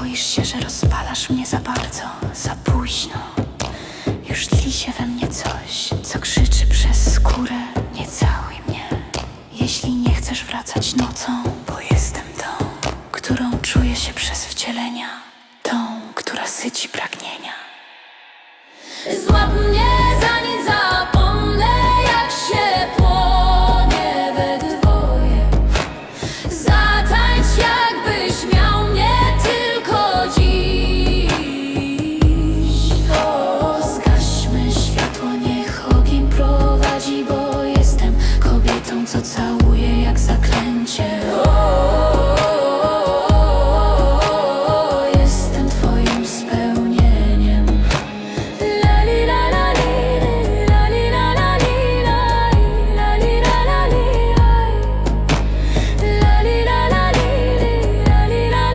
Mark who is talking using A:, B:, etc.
A: Boisz się, że rozpalasz mnie za bardzo, za późno. Już tli się we mnie coś, co krzyczy przez skórę. Nie całuj mnie, jeśli nie chcesz wracać nocą, bo jestem tą, którą czuję się przez wcielenia, tą, która syci pragnienia.
B: Złap mnie